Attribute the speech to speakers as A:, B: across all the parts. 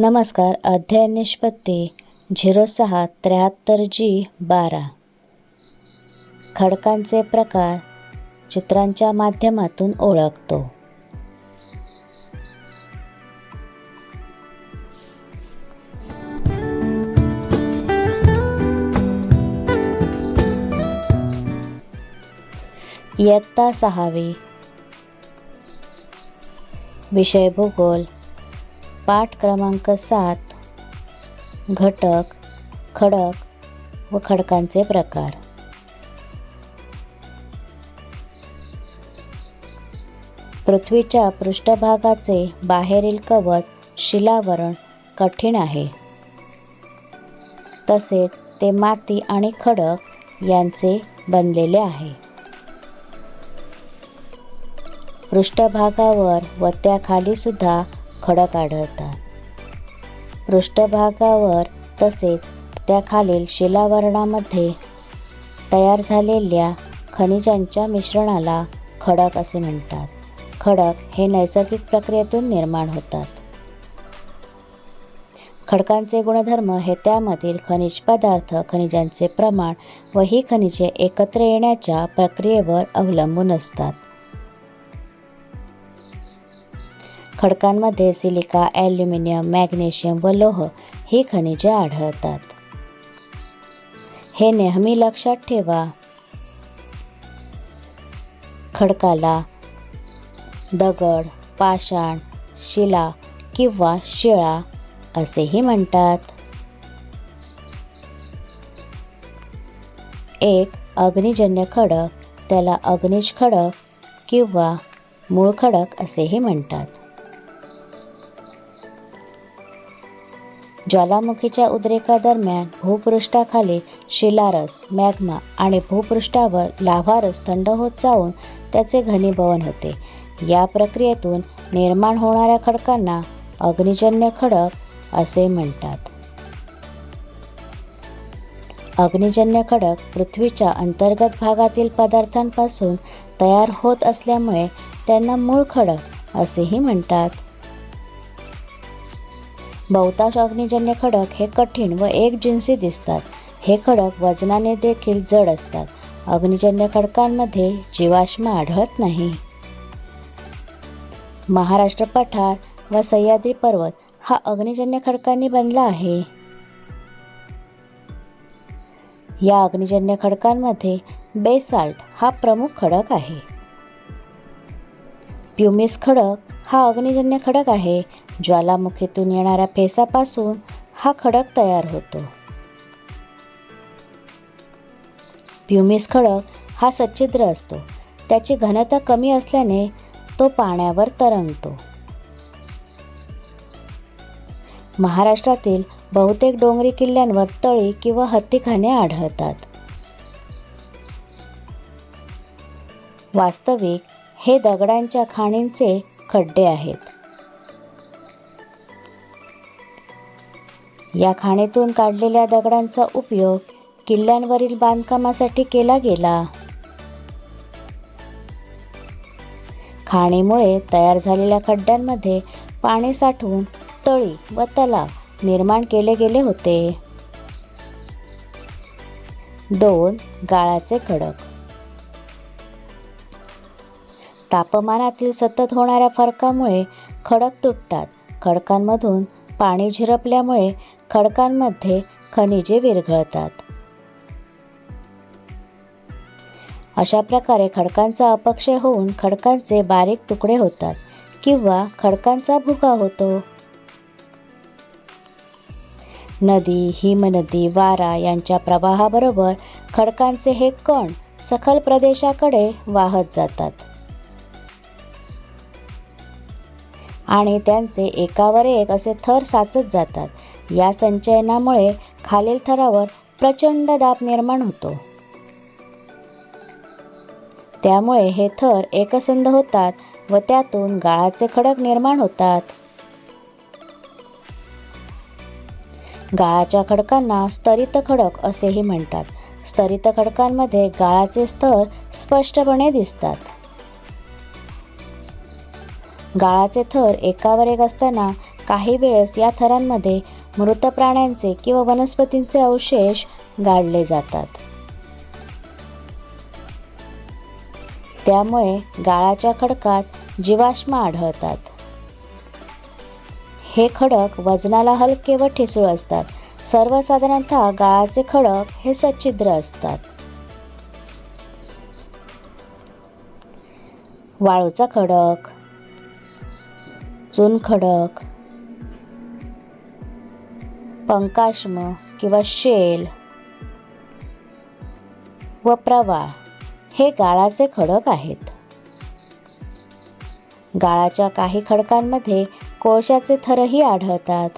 A: नमस्कार अध्याय निष्पत्ती झिरो सहा त्र्याहत्तर जी बारा. खडकांचे प्रकार चित्रांच्या माध्यमातून ओळखतो. इयत्ता सहावी. विषय भूगोल पाठ क्रमांक सात घटक खडक व खडकांचे प्रकार. पृथ्वीच्या पृष्ठभागाचे बाहेरील कवच शिलावरण कठीण आहे. तसेच ते माती आणि खडक यांचे बनलेले आहे. पृष्ठभागावर व त्याखाली सुद्धा खडक आढळतात पृष्ठभागावर तसेच त्याखालील शिलावरणामध्ये तयार झालेल्या खनिजांच्या मिश्रणाला खडक असे म्हणतात. खडक हे नैसर्गिक प्रक्रियेतून निर्माण होतात. खडकांचे गुणधर्म हे त्यामधील खनिज पदार्थ खनिजांचे प्रमाण व ही खनिजे एकत्र येण्याच्या प्रक्रियेवर अवलंबून असतात. खडकांमध्ये सिलिका ॲल्युमिनियम मॅग्नेशियम व लोह ही खनिजे आढळतात. हे नेहमी लक्षात ठेवा. खडकाला दगड पाषाण शिला किंवा शिळा असेही म्हणतात. एक अग्निजन्य खडक त्याला अग्निज खडक किंवा मूळ खडक असेही म्हणतात. ज्वालामुखीच्या उद्रेकादरम्यान भूपृष्ठाखाली शिलारस मॅग्मा आणि भूपृष्ठावर लाभारस थंड होत जाऊन त्याचे घनीभवन होते. या प्रक्रियेतून निर्माण होणाऱ्या खडकांना अग्निजन्य खडक असे म्हणतात. अग्निजन्य खडक पृथ्वीच्या अंतर्गत भागातील पदार्थांपासून तयार होत असल्यामुळे त्यांना मूळ खडक असेही म्हणतात. बहुतांश अग्निजन्य खडक हे कठीण व एकजिन्सी दिसतात. हे खडक वजनाने देखील जड असतात. अग्निजन्य खडकांमध्ये जीवाश्म आढळत नाही. महाराष्ट्र पठार व सह्याद्री पर्वत हा अग्निजन्य खडकांनी बनला आहे. या अग्निजन्य खडकांमध्ये बेसाल्ट हा प्रमुख खडक आहे. प्युमिस खडक हा अग्निजन्य खडक आहे. ज्वालामुखीतून येणाऱ्या फेसापासून हा खडक तयार होतो. प्युमिस खडक हा सच्छिद्र असतो. त्याची घनता कमी असल्याने तो पाण्यावर तरंगतो. महाराष्ट्रातील बहुतेक डोंगरी किल्ल्यांवर तळी किंवा हत्तीखाने आढळतात. वास्तविक हे दगडांच्या खाणींचे खड्डे आहेत. या खाणीतून काढलेल्या दगडांचा उपयोग किल्ल्यांवरील बांधकामासाठी केला गेला. खाणीमुळे तयार झालेल्या खड्ड्यांमध्ये पाणी साठवून तळी व तलाव निर्माण केले गेले होते. दोन गाळाचे खडक तापमानातील सतत होणाऱ्या फरकामुळे खडक तुटतात. खडकांमधून पाणी झिरपल्यामुळे खडकांमध्ये खनिजे विरघळतात. अशा प्रकारे खडकांचा अपक्षय होऊन खडकांचे बारीक तुकडे होतात किंवा खडकांचा भुगा होतो. नदी हिमनदी वारा यांच्या प्रवाहाबरोबर खडकांचे हे कण सखल प्रदेशाकडे वाहत जातात. आणि त्यांचे एकावर एक असे थर साचत जातात. या संचयनामुळे खालील थरावर प्रचंड दाब निर्माण होतो. त्यामुळे हे थर एकसंध होतात व त्यातून गाळाचे खडक निर्माण होतात. गाळाच्या खडकांना स्तरित खडक असेही म्हणतात. स्तरित खडकांमध्ये गाळाचे स्तर स्पष्टपणे दिसतात. गाळाचे थर एकावर एक असताना काही वेळेस या थरांमध्ये मृत प्राण्यांचे किंवा वनस्पतींचे अवशेष गाडले जातात. त्यामुळे गाळाच्या खडकात जीवाश्म आढळतात. हे खडक वजनाला हलके व ठिसूळ असतात. सर्वसाधारणतः गाळाचे खडक हे सच्छिद्र असतात. वाळूचा खडक चुनखडक पंकाश्म किंवा शेल. व प्रवाळ हे गाळाचे खडक आहेत. गाळाच्या काही खडकांमध्ये कोळशाचे थरही आढळतात.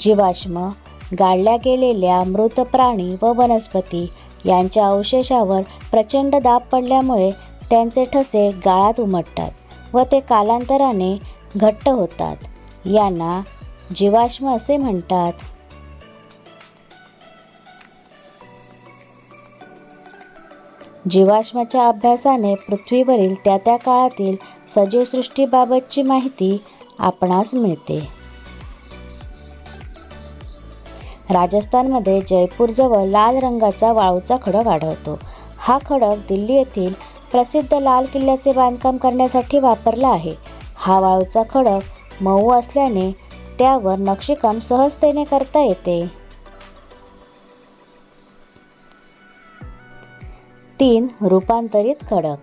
A: जीवाश्म गाळल्या गेलेल्या मृत प्राणी व वनस्पती यांच्या अवशेषावर प्रचंड दाब पडल्यामुळे त्यांचे ठसे गाळात उमटतात व ते कालांतराने घट्ट होतात. यांना जीवाश्म असे म्हणतात. जीवाश्माच्या अभ्यासाने पृथ्वीवरील त्या त्या काळातील सजीवसृष्टीबाबतची माहिती आपणास मिळते. राजस्थानमध्ये जयपूरजवळ लाल रंगाचा वाळूचा खडक आढळतो. हा खडक दिल्ली येथील प्रसिद्ध लाल किल्ल्याचे बांधकाम करण्यासाठी वापरला आहे. हा वाळूचा खडक मऊ असल्याने त्यावर नक्षीकाम सहजतेने करता येते. तीन रूपांतरित खडक.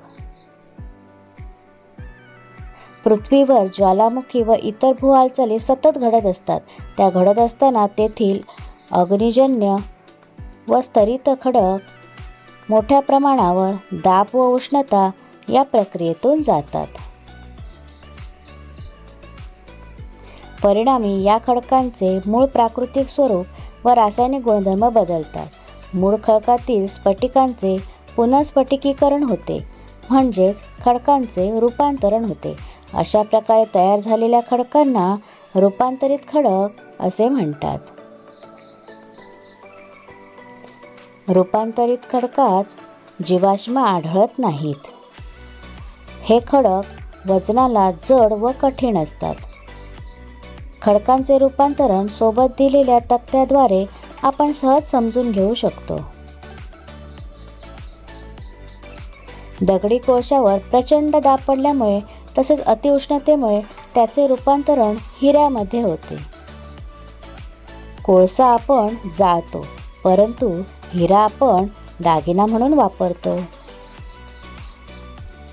A: पृथ्वीवर ज्वालामुखी व इतर भू हालचाली सतत घडत असतात. त्या घडत असताना तेथील अग्निजन्य व स्तरित खडक मोठ्या प्रमाणावर दाब व उष्णता या प्रक्रियेतून जातात. परिणामी या खडकांचे मूळ प्राकृतिक स्वरूप व रासायनिक गुणधर्म बदलतात. मूळ खडकातील स्फटिकांचे पुनःस्फटिकीकरण होते म्हणजेच खडकांचे रूपांतरण होते. अशा प्रकारे तयार झालेल्या खडकांना रूपांतरित खडक असे म्हणतात. रूपांतरित खडकात जीवाश्म आढळत नाहीत. हे खडक वजनाला जड व कठीण असतात. खडकांचे रूपांतरण सोबत दिलेल्या तक्त्याद्वारे आपण सहज समजून घेऊ शकतो. दगडी कोळशावर प्रचंड दाब पडल्यामुळे तसेच अतिउष्णतेमुळे त्याचे रूपांतरण हिऱ्यामध्ये होते. कोळसा आपण जाळतो परंतु हिरा आपण दागिना म्हणून वापरतो.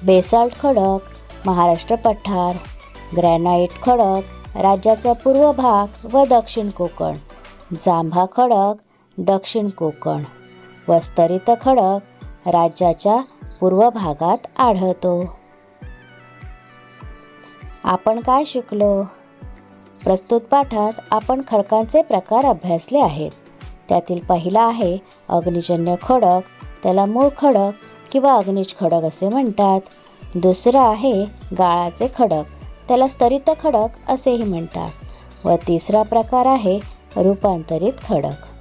A: बेसाल्ट खडक महाराष्ट्र पठार ग्रॅनाईट खडक राज्याचा पूर्व भाग व दक्षिण कोकण. जांभा खडक दक्षिण कोकण. वस्तरित खडक राज्याच्या पूर्व भागात आढळतो. आपण काय शिकलो? प्रस्तुत पाठात आपण खडकांचे प्रकार अभ्यासले आहेत. त्यातील पहिला आहे अग्निजन्य खडक. त्याला मूळ खडक किंवा अग्निज खडक असे म्हणतात. दुसरं आहे गाळाचे खडक. त्याला स्तरित खडक असेही म्हणतात व तिसरा प्रकार आहे रूपांतरित खडक.